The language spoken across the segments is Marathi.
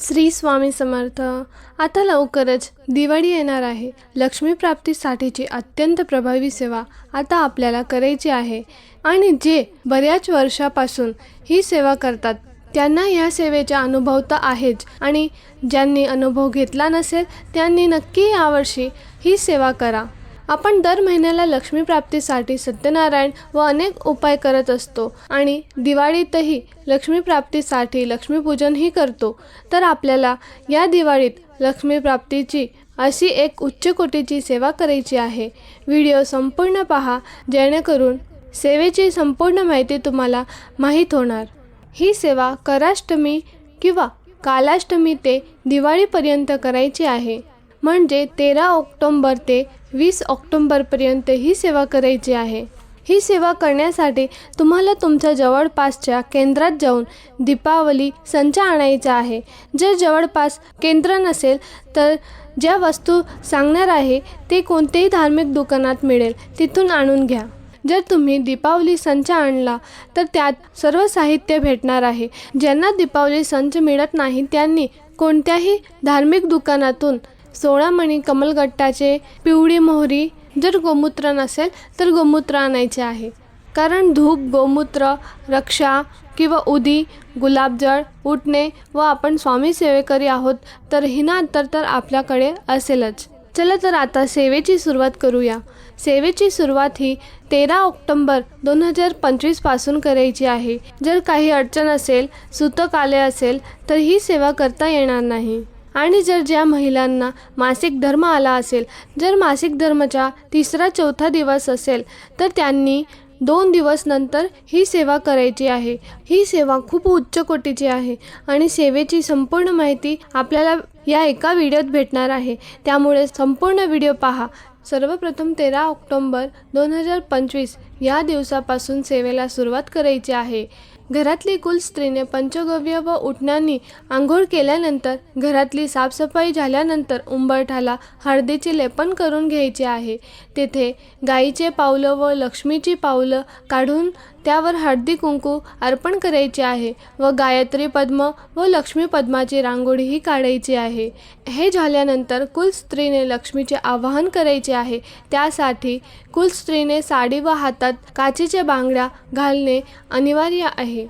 श्री स्वामी समर्थ. आता लवकरच दिवाळी येणार आहे. लक्ष्मीप्राप्तीसाठीची अत्यंत प्रभावी सेवा आता आपल्याला करायची आहे. आणि जे बऱ्याच वर्षापासून ही सेवा करतात त्यांना या सेवेचा अनुभव तर आहेच. आणि ज्यांनी अनुभव घेतला नसेल त्यांनी नक्की यावर्षी ही सेवा करा. आपण दर महिन्याला लक्ष्मीप्राप्तीसाठी सत्यनारायण व अनेक उपाय करत असतो आणि दिवाळीतही लक्ष्मीप्राप्तीसाठी लक्ष्मीपूजनही करतो तर आपल्याला या दिवाळीत लक्ष्मीप्राप्तीची अशी एक उच्च कोटीची सेवा करायची आहे. व्हिडिओ संपूर्ण पहा जेणेकरून सेवेची संपूर्ण माहिती तुम्हाला माहीत होणार. ही सेवा कराष्टमी किंवा कालाष्टमी ते दिवाळीपर्यंत करायची आहे. म्हणजे तेरा ऑक्टोंबर ते वीस ऑक्टोंबरपर्यंत ही सेवा करायची आहे. ही सेवा करण्यासाठी तुम्हाला तुमच्या जवळपासच्या केंद्रात जाऊन दीपावली संच आणायचा आहे. जर जवळपास केंद्र नसेल तर ज्या वस्तू सांगणार आहे ते कोणतेही धार्मिक दुकानात मिळेल तिथून आणून घ्या. जर तुम्ही दीपावली संच आणला तर त्यात सर्व साहित्य भेटणार आहे. ज्यांना दीपावली संच मिळत नाही त्यांनी कोणत्याही धार्मिक दुकानातून सोळा मणी कमलगट्टाचे पिवळी मोहरी जर गोमूत्र नसेल तर गोमूत्र आणायचे आहे. कारण धूप गोमूत्र रक्षा किंवा उदी गुलाबजळ उठणे व आपण स्वामी सेवेकरी आहोत तर हिना अंतर तर आपल्याकडे असेलच. चला तर आता सेवेची सुरुवात करूया. सेवेची सुरुवात ही तेरा ऑक्टोंबर दोन हजार पंचवीसपासून करायची आहे. जर काही अडचण असेल सुतक आले असेल तर ही सेवा करता येणार नाही. आणि जर ज्या महिलांना मासिक धर्म आला असेल जर मासिक धर्माचा तिसरा चौथा दिवस असेल तर त्यांनी दोन दिवस नंतर ही सेवा करायची आहे. ही सेवा खूप उच्च कोटीची आहे आणि सेवेची संपूर्ण माहिती आपल्याला या एका व्हिडिओत भेटणार आहे. त्यामुळे संपूर्ण व्हिडिओ पहा. सर्वप्रथम तेरा ऑक्टोंबर दोन हजार पंचवीस या दिवसापासून सेवेला सुरुवात करायची आहे. घरातली कुल स्त्रीने पंचगव्य व उठण्यानी आंघोळ केल्यानंतर घरातली साफसफाई झाल्यानंतर उंबरठाला हळदीचे लेपन करून घ्यायचे आहे. तेथे गाईचे पावलं व लक्ष्मीची पावलं काढून त्यावर हळदी कुंकू अर्पण करायचे आहे व गायत्री पद्म व लक्ष्मी पद्माची रांगोळीही काढायची आहे. हे झाल्यानंतर कुलस्त्रीने लक्ष्मीचे आवाहन करायचे आहे. त्यासाठी कुल स्त्रीने साडी व हातात काचेच्या बांगड्या घालणे अनिवार्य आहे.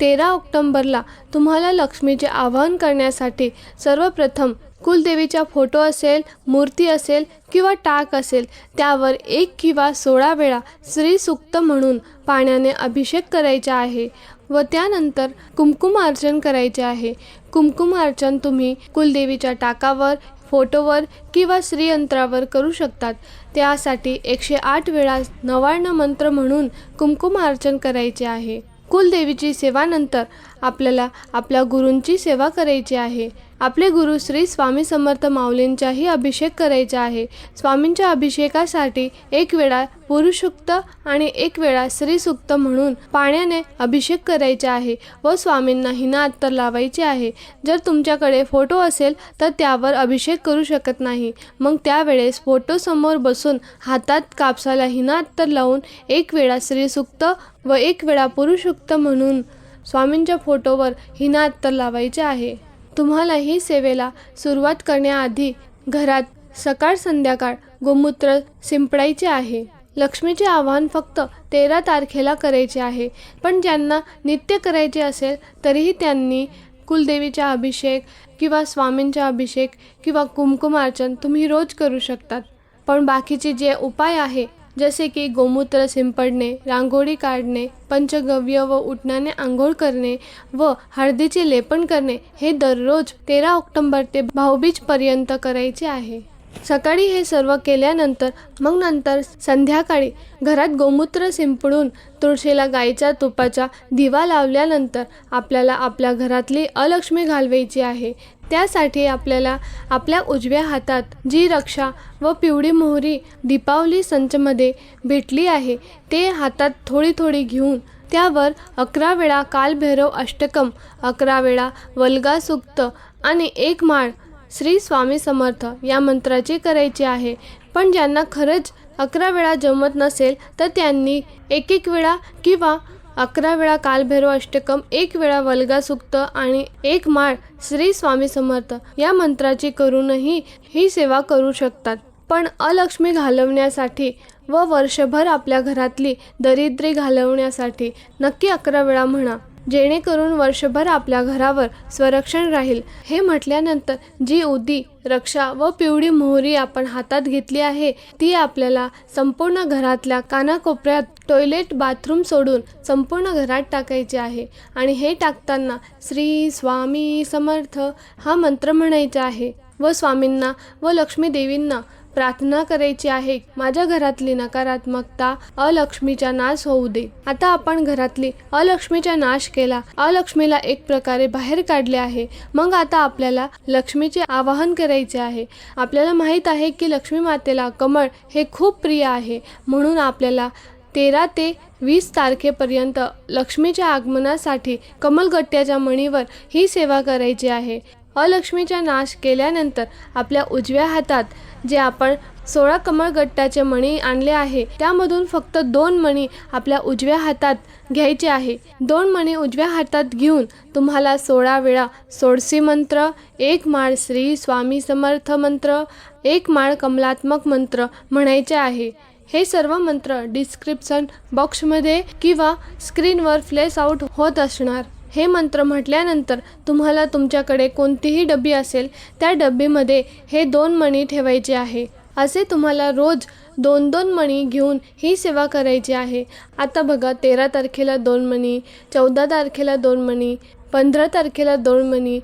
तेरा ऑक्टोंबरला तुम्हाला लक्ष्मीचे आवाहन करण्यासाठी सर्वप्रथम कुलदेवीचा फोटो असेल मूर्ती असेल किंवा टाक असेल त्यावर एक किंवा सोळा वेळा श्रीसुक्त म्हणून पाण्याने अभिषेक करायचा आहे व त्यानंतर कुमकुमार्चन करायचे आहे. कुमकुमार्चन तुम्ही कुलदेवीच्या टाकावर फोटोवर किंवा श्रीयंत्रावर करू शकतात. त्यासाठी एकशे आठ वेळा नवार्ण मंत्र म्हणून कुमकुमार्चन करायचे आहे. कुलदेवीची सेवानंतर आपल्याला आपल्या गुरूंची सेवा करायची आहे. आपले गुरु श्री स्वामी समर्थ माऊलींचाही अभिषेक करायचा आहे. स्वामींच्या अभिषेकासाठी एक वेळा पुरुषुक्त आणि एक वेळा स्त्रीसुक्त म्हणून पाण्याने अभिषेक करायचा आहे व स्वामींना हिना अत्तर लावायचे आहे. जर तुमच्याकडे फोटो असेल तर त्यावर अभिषेक करू शकत नाही. मग त्यावेळेस फोटोसमोर बसून हातात कापसाला हिना अत्तर लावून एक वेळा स्त्रीसुक्त व एक वेळा पुरुषुक्त म्हणून स्वामींच्या फोटोवर हिना अत्तर लावायचे आहे. तुम्हाला ही सेवेला सुरुवात करण्याआधी घरात सकाळ संध्याकाळ गोमूत्र शिंपडायचे आहे. लक्ष्मीचे आवाहन फक्त तेरा तारखेला करायचे आहे. पण ज्यांना नित्य करायचे असेल तरीही त्यांनी कुलदेवीचा अभिषेक किंवा स्वामींचा अभिषेक किंवा कुमकुमार्चन तुम्ही रोज करू शकतात. पण बाकीचे जे उपाय आहे जसे की गोमूत्र शिंपडणे रांगोळी काढणे पंचगव्य व उठणाने आंघोळ करणे व हळदीचे लेपन करणे हे दररोज तेरा ऑक्टोंबर ते भाऊबीजपर्यंत करायचे आहे. सकाळी हे सर्व केल्यानंतर मग नंतर संध्याकाळी घरात गोमूत्र शिंपडून तुळशीला गाईच्या तुपाचा दिवा लावल्यानंतर आपल्याला आपल्या घरातली अलक्ष्मी घालवायची आहे. त्यासाठी आपल्याला आपल्या उजव्या हातात जी रक्षा व पिवळी मोहरी दीपावली संचमध्ये भेटली आहे ते हातात थोडी थोडी घेऊन त्यावर अकरा वेळा कालभैरव अष्टकम अकरा वेळा वल्गा सुक्त आणि एक माळ श्री स्वामी समर्थ या मंत्राची करायची आहे. पण ज्यांना खरंच अकरा वेळा जमत नसेल तर त्यांनी एक एक वेळा किंवा अकरा वेळा कालभैरव अष्टकम एक वेळा वल्गा सुक्त आणि एक माळ श्री स्वामी समर्थ या मंत्राची करूनही ही सेवा करू शकतात. पण अलक्ष्मी घालवण्यासाठी व वर्षभर आपल्या घरातली दरिद्री घालवण्यासाठी नक्की अकरा वेळा म्हणा. जेणेकरून वर्षभर आपल्या घरावर स्वरक्षण राहील. हे म्हटल्यानंतर जी उदी रक्षा व पिवळी मोहरी आपण हातात घेतली आहे ती आपल्याला संपूर्ण घरातल्या कानाकोपऱ्यात टॉयलेट बाथरूम सोडून संपूर्ण घरात टाकायची आहे. आणि हे टाकताना श्री स्वामी समर्थ हा मंत्र म्हणायचा आहे. व स्वामींना व लक्ष्मी देवींना प्रार्थना करायची आहे. माझ्या घरातली नकारात्मकता अलक्ष्मीचा नाश होऊ दे. आता आपण घरातली अलक्ष्मीचा नाश केला. अलक्ष्मीला एक प्रकारे बाहेर काढले आहे. मग आता आपल्याला लक्ष्मीचे आवाहन करायचे आहे. आपल्याला माहीत आहे की लक्ष्मी मातेला कमळ हे खूप प्रिय आहे. म्हणून आपल्याला तेरा ते वीस तारखेपर्यंत लक्ष्मीच्या आगमनासाठी कमलगट्ट्याच्या मणीवर ही सेवा करायची आहे. अलक्ष्मीचा नाश केल्यानंतर आपल्या उजव्या हातात जे आपण सोळा कमळगट्टाचे मणी आणले आहे त्यामधून फक्त दोन मणी आपल्या उजव्या हातात घ्यायचे आहे. दोन मणी उजव्या हातात घेऊन तुम्हाला सोळा वेळा सोळसी मंत्र एक माळ श्री स्वामी समर्थ मंत्र एक माळ कमलात्मक मंत्र म्हणायचे आहे. हे सर्व मंत्र डिस्क्रिप्शन बॉक्समध्ये किंवा स्क्रीनवर फ्लेस आउट होत असणार. हे मंत्र म्हटल्यानंतर तुम्हाला तुमच्याकडे कोणतीही डबी असेल त्या डब्बीमध्ये हे दोन मणी ठेवायचे आहे. असे तुम्हाला रोज दोन दोन मणी घेऊन ही सेवा करायची आहे. आता बघा तेरा तारखेला दोन मणी चौदा तारखेला दोन मणी पंधरा तारखेला दोन मणी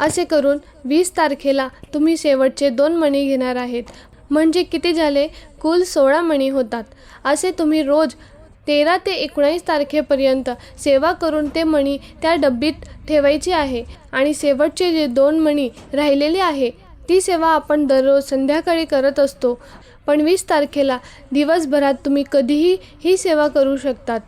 असे करून वीस तारखेला तुम्ही शेवटचे दोन मणी घेणार आहेत. म्हणजे किती झाले? कुल सोळा मणी होतात. असे तुम्ही रोज तेरा ते एकोणावीस तारखेपर्यंत सेवा करून ते मणी त्या डब्बीत ठेवायची आहे आणि शेवटचे जे दोन मणी राहिलेले आहे ती सेवा आपण दररोज संध्याकाळी करत असतो. पण वीस तारखेला दिवसभरात तुम्ही कधीही ही सेवा करू शकतात.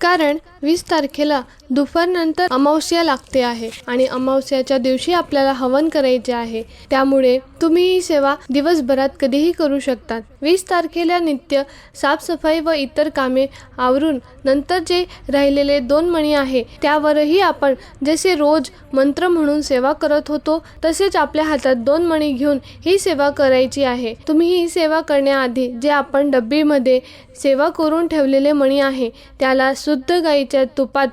कारण वीस तारखेला दुपारनंतर अमावस्या लागते आहे आणि अमावस्याच्या दिवशी आपल्याला हवन करायचे आहे. त्यामुळे तुम्ही ही सेवा दिवसभरात कधीही करू शकतात. वीस तारखेला नित्य साफसफाई व इतर कामे आवरून नंतर जे राहिलेले दोन मणी आहे त्यावरही आपण जसे रोज मंत्र म्हणून सेवा करत होतो तसेच आपल्या हातात दोन मणी घेऊन ही सेवा करायची आहे. तुम्ही ही सेवा करण्याआधी जे आपण डब्बीमध्ये सेवा करून ठेवलेले मणी आहे त्याला शुद्ध गाईच्या तुपात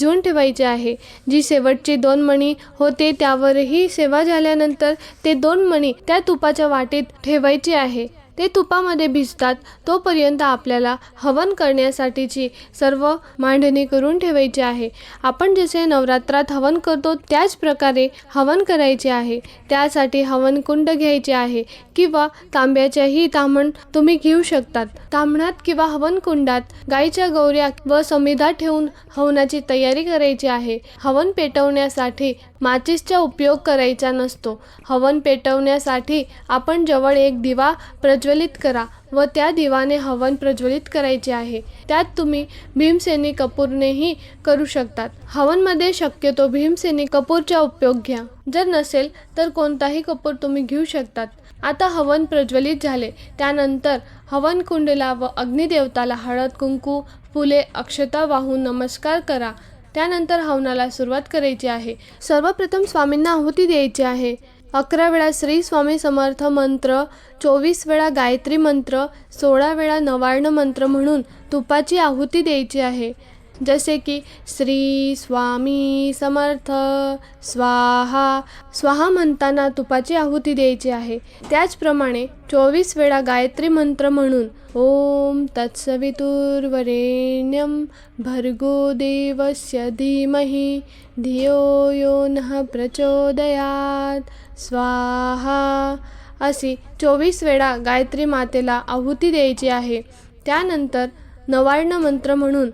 भिजवून ठेवायचे आहे. जी शेवटची दोन मणी होते त्यावरही सेवा झाल्यानंतर ते दोन मणी त्या तुपाच्या वाटेत ठेवायचे आहे. ते तुपामध्ये भिजतात तोपर्यंत आपल्याला हवन करण्यासाठीची सर्व मांडणी करून ठेवायची आहे. आपण जसे नवरात्रात हवन करतो त्याच प्रकारे हवन करायचे आहे. त्यासाठी हवन कुंड घ्यायचे आहे. किंवा तांब्याच्याही तांबण तुम्ही घेऊ शकतात. तांबणात किंवा हवनकुंडात गायीच्या गाईच्या गौऱ्या व समिधा ठेवून हवनाची तयारी करायची आहे. हवन पेटवण्यासाठी माचीसचा उपयोग करायचा नसतो. हवन पेटवण्यासाठी आपण जवळ एक दिवा प्रज्वलित करा. व त्या दिवाने हवन प्रज्वलित करायचे आहे. त्यात तुम्ही भीमसेनी कपूरनेही करू शकतात. हवनमध्ये शक्यतो भीमसेनी कपूरचा उपयोग घ्या. जर नसेल तर कोणताही कपूर तुम्ही घेऊ शकतात. आता हवन प्रज्वलित झाले. त्यानंतर हवन कुंडला व अग्निदेवताला हळद कुंकू फुले अक्षता वाहून नमस्कार करा. त्यानंतर हवनाला सुरुवात करायची आहे. सर्वप्रथम स्वामींना आहुती द्यायची आहे. अकरा वेळा श्री स्वामी समर्थ मंत्र चोवीस वेळा गायत्री मंत्र सोळा वेळा नवार्ण मंत्र म्हणून तुपाची आहुती द्यायची आहे. जसे की श्री स्वामी समर्थ स्वाहा स्वाहा म्हणताना तुपाची आहुती द्यायची आहे. त्याचप्रमाणे चोवीस वेळा गायत्री मंत्र म्हणून ओम तत्सवितुर्वरेण्यं भर्गो देवस्य धीमही धियो यो नः प्रचोदयात स्वाहा अशी चोवीस वेळा गायत्री मातेला आहुती द्यायची आहे. त्यानंतर नवार्ण मंत्र म्हणून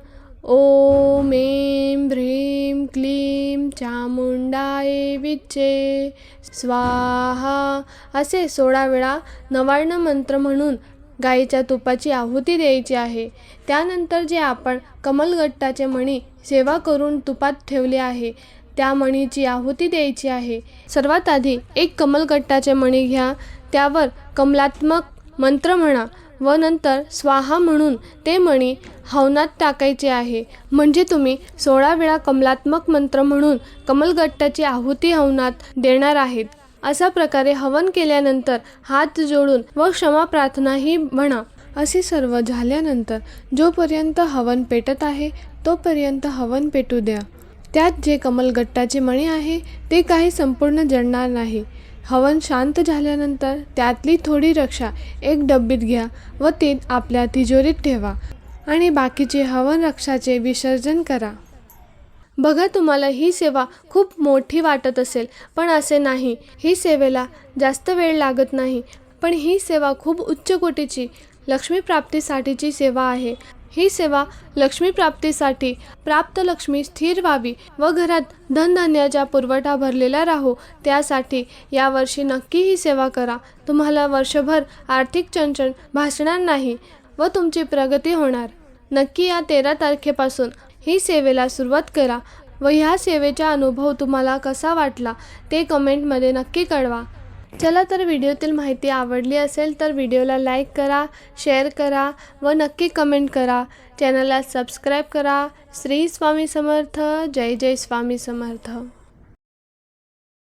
ॐ ऐं ह्रीं क्लीं चामुंडाये विच्चे। स्वाहा। असे सोळा वेळा नवार्ण मंत्र म्हणून गाईच्या तुपाची आहुती द्यायची आहे. त्यानंतर जे आपण कमलगट्टाचे मणी सेवा करून तुपात ठेवले आहे त्या मणीची आहुती द्यायची आहे. सर्वात आधी एक कमलगट्टाचे मणी घ्या त्यावर कमलात्मक मंत्र म्हणा. व नंतर स्वाहा म्हणून ते मणी हवनात टाकायचे आहे. म्हणजे तुम्ही सोळा वेळा कमलात्मक मंत्र म्हणून कमलगट्टाची आहुती हवनात देणार आहेत. अशा प्रकारे हवन केल्यानंतर हात जोडून व क्षमा प्रार्थनाही म्हणा. असे सर्व झाल्यानंतर जोपर्यंत हवन पेटत आहे तोपर्यंत हवन पेटू द्या. त्यात जे कमलगट्टाचे मणी आहे ते काही संपूर्ण जळणार नाही. हवन शांत झाल्यानंतर त्यातली थोडी रक्षा एक डब्बीत घ्या व ते आपल्या तिजोरीत ठेवा आणि बाकीचे हवन रक्षाचे विसर्जन करा. बघा तुम्हाला ही सेवा खूप मोठी वाटत असेल पण असे नाही. ही सेवेला जास्त वेळ लागत नाही पण ही सेवा खूप उच्च कोटीची लक्ष्मी प्राप्तीसाठीची सेवा आहे. ही सेवा लक्ष्मी प्राप्तीसाठी प्राप्त लक्ष्मी स्थिर व्हावी व घरात धनधान्याचा पुरवठा भरलेला राहो. त्यासाठी यावर्षी नक्की ही सेवा करा. तुम्हाला वर्षभर आर्थिक चणचण भासणार नाही व तुमची प्रगती होणार. नक्की या तेरा तारखेपासून ही सेवेला सुरुवात करा व ह्या सेवेचा अनुभव तुम्हाला कसा वाटला ते कमेंटमध्ये नक्की कळवा. चला तर व्हिडिओतील माहिती आवडली असेल तर व्हिडिओला लाईक करा शेअर करा व नक्की कमेंट करा. चॅनलला सबस्क्राईब करा. श्री स्वामी समर्थ. जय जय स्वामी समर्थ.